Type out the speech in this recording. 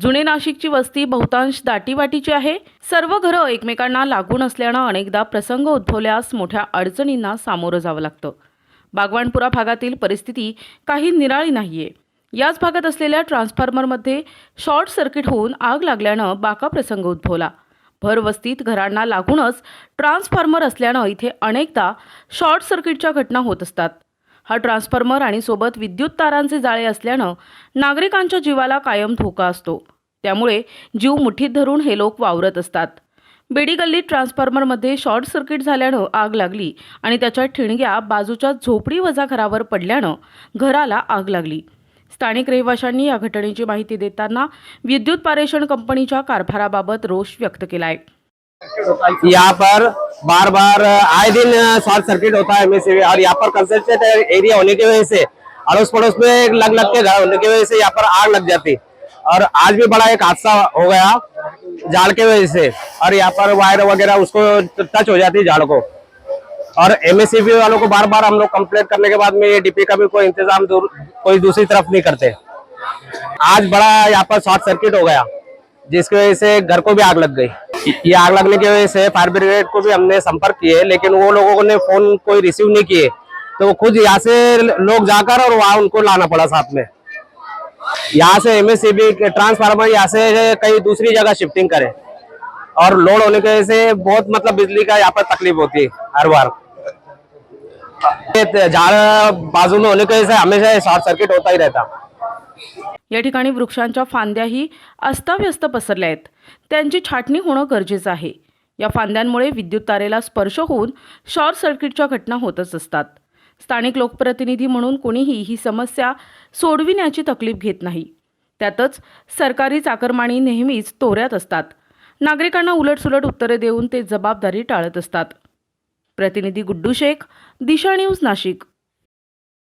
जुने नाशिकची वस्ती बहुतांश दाटीवाटीची आहे. सर्व घरं एकमेकांना लागून असल्यानं अनेकदा प्रसंग उद्भवल्यास मोठ्या अडचणींना सामोरं जावं लागतं. बागवानपुरा भागातील परिस्थिती काही निराळी नाहीये. याच भागात असलेल्या ट्रान्सफॉर्मरमध्ये शॉर्ट सर्किट होऊन आग लागल्यानं बाका प्रसंग उद्भवला. भर वस्तीत घरांना लागूनच ट्रान्सफॉर्मर असल्यानं इथे अनेकदा शॉर्ट सर्किटच्या घटना होत असतात. हा ट्रान्सफॉर्मर आणि सोबत विद्युत तारांचे जाळे असल्यानं नागरिकांच्या जीवाला कायम धोका असतो. त्यामुळे जीव मुठीत धरून हे लोक वावरत असतात. बेडी गल्लीत ट्रान्सफॉर्मरमध्ये शॉर्ट सर्किट झाल्यानं आग लागली आणि त्याच्या ठिणग्या बाजूच्या झोपडी वजा घरावर पडल्यानं घराला आग लागली. स्थानिक रहिवाशांनी या घटनेची माहिती देताना विद्युत पारेषण कंपनीच्या कारभाराबाबत रोष व्यक्त केला आहे यहाँ पर बार बार, आए दिन शॉर्ट सर्किट होता है एमएससीबी और यहाँ पर कंसल्टेड एरिया होने की वजह से अड़ोस पड़ोस में लग लग के घर होने की वजह से यहाँ पर आग लग जाती। और आज भी बड़ा एक हादसा हो गया झाड़ के वजह से, और यहाँ पर वायर वगैरह उसको टच हो जाती झाड़ को। और एमएससीबी वालों को बार बार हम लोग कंप्लेंट करने के बाद में ये डीपी का भी कोई इंतज़ाम कोई दूसरी तरफ़ नहीं करते। आज बड़ा यहाँ पर शॉर्ट सर्किट हो गया, जिसकी वजह से घर को भी आग लग गई। ये आग लगने की वजह से फायर ब्रिगेड को भी हमने संपर्क किए लेकिन वो लोगों ने फ़ोन कोई रिसीव नहीं किए। तो खुद यहाँ से लोग जाकर और वहाँ उनको लाना पड़ा साथ में। यहाँ से के ट्रांसफार्मर यहाँ से कई दूसरी जगह शिफ्टिंग करे। और लोड होने की वजह से बहुत मतलब बिजली का यहाँ पर तकलीफ़ होती है हर बार। झाड़ बाजू में होने की वजह से हमेशा शॉर्ट सर्किट होता ही रहता। या ठिकाणी वृक्षांच्या फांद्याही अस्ताव्यस्त पसरल्या आहेत. त्यांची छाटणी होणं गरजेचं आहे. या फांद्यांमुळे विद्युत तारेला स्पर्श होऊन शॉर्ट सर्किटच्या घटना होतच असतात. स्थानिक लोकप्रतिनिधी म्हणून कोणीही ही समस्या सोडविण्याची तकलीफ घेत नाही. त्यातच सरकारी चाकरमाणी नेहमीच तोऱ्यात असतात. नागरिकांना उलटसुलट उत्तरे देऊन ते जबाबदारी टाळत असतात. प्रतिनिधी गुड्डू शेख दिशा न्यूज नाशिक.